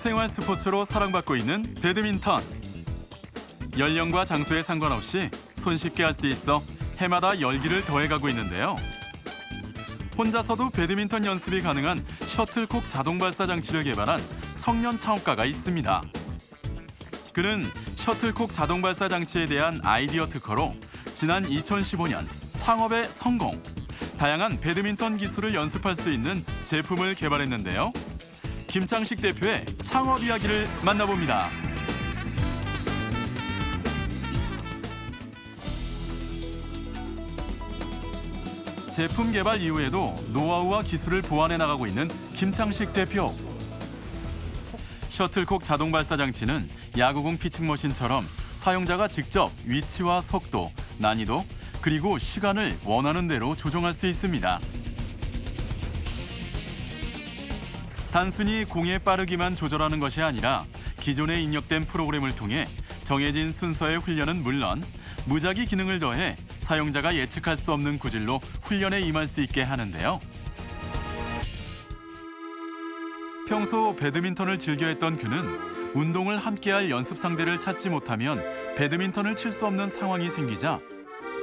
생활 스포츠로 사랑받고 있는 배드민턴. 연령과 장소에 상관없이 손쉽게 할 수 있어 해마다 열기를 더해가고 있는데요. 혼자서도 배드민턴 연습이 가능한 셔틀콕 자동 발사 장치를 개발한 청년 창업가가 있습니다. 그는 셔틀콕 자동 발사 장치에 대한 아이디어 특허로 지난 2015년 창업에 성공. 다양한 배드민턴 기술을 연습할 수 있는 제품을 개발했는데요. 김창식 대표의 창업 이야기를 만나봅니다. 제품 개발 이후에도 노하우와 기술을 보완해 나가고 있는 김창식 대표. 셔틀콕 자동 발사 장치는 야구공 피칭 머신처럼 사용자가 직접 위치와 속도, 난이도, 그리고 시간을 원하는 대로 조정할 수 있습니다. 단순히 공의 빠르기만 조절하는 것이 아니라 기존에 입력된 프로그램을 통해 정해진 순서의 훈련은 물론 무작위 기능을 더해 사용자가 예측할 수 없는 구질로 훈련에 임할 수 있게 하는데요. 평소 배드민턴을 즐겨했던 그는 운동을 함께할 연습 상대를 찾지 못하면 배드민턴을 칠 수 없는 상황이 생기자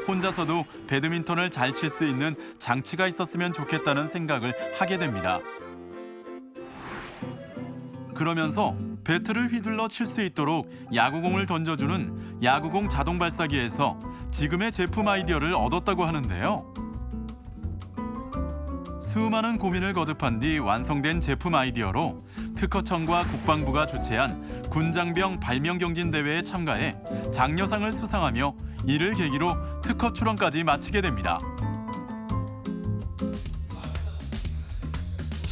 혼자서도 배드민턴을 잘 칠 수 있는 장치가 있었으면 좋겠다는 생각을 하게 됩니다. 그러면서 배트를 휘둘러 칠 수 있도록 야구공을 던져주는 야구공 자동 발사기에서 지금의 제품 아이디어를 얻었다고 하는데요. 수많은 고민을 거듭한 뒤 완성된 제품 아이디어로 특허청과 국방부가 주최한 군장병 발명 경진 대회에 참가해 장려상을 수상하며 이를 계기로 특허 출원까지 마치게 됩니다.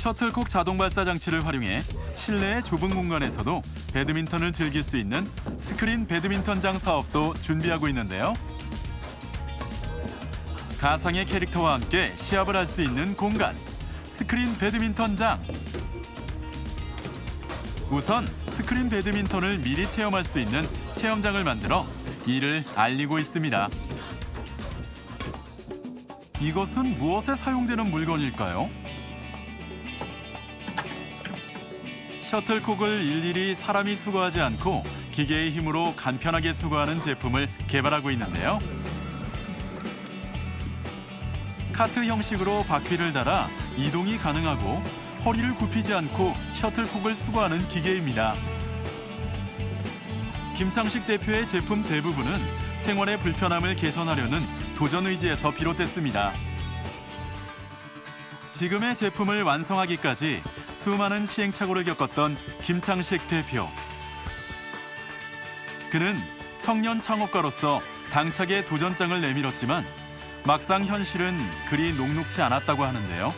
셔틀콕 자동 발사 장치를 활용해 실내의 좁은 공간에서도 배드민턴을 즐길 수 있는 스크린 배드민턴장 사업도 준비하고 있는데요. 가상의 캐릭터와 함께 시합을 할 수 있는 공간 스크린 배드민턴장 우선 스크린 배드민턴을 미리 체험할 수 있는 체험장을 만들어 이를 알리고 있습니다. 이것은 무엇에 사용되는 물건일까요? 셔틀콕을 일일이 사람이 수거하지 않고 기계의 힘으로 간편하게 수거하는 제품을 개발하고 있는데요. 카트 형식으로 바퀴를 달아 이동이 가능하고 허리를 굽히지 않고 셔틀콕을 수거하는 기계입니다. 김창식 대표의 제품 대부분은 생활의 불편함을 개선하려는 도전 의지에서 비롯됐습니다. 지금의 제품을 완성하기까지 수많은 시행착오를 겪었던 김창식 대표. 그는 청년 창업가로서 당차게 도전장을 내밀었지만 막상 현실은 그리 녹록치 않았다고 하는데요.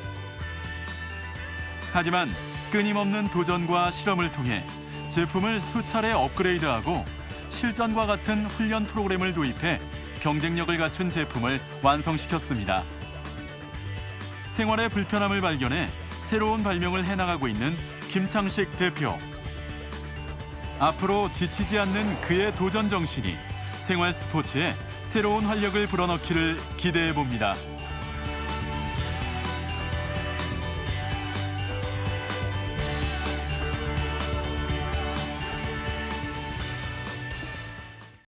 하지만 끊임없는 도전과 실험을 통해 제품을 수차례 업그레이드하고 실전과 같은 훈련 프로그램을 도입해 경쟁력을 갖춘 제품을 완성시켰습니다. 생활의 불편함을 발견해 새로운 발명을 해나가고 있는 김창식 대표. 앞으로 지치지 않는 그의 도전 정신이 생활 스포츠에 새로운 활력을 불어넣기를 기대해 봅니다.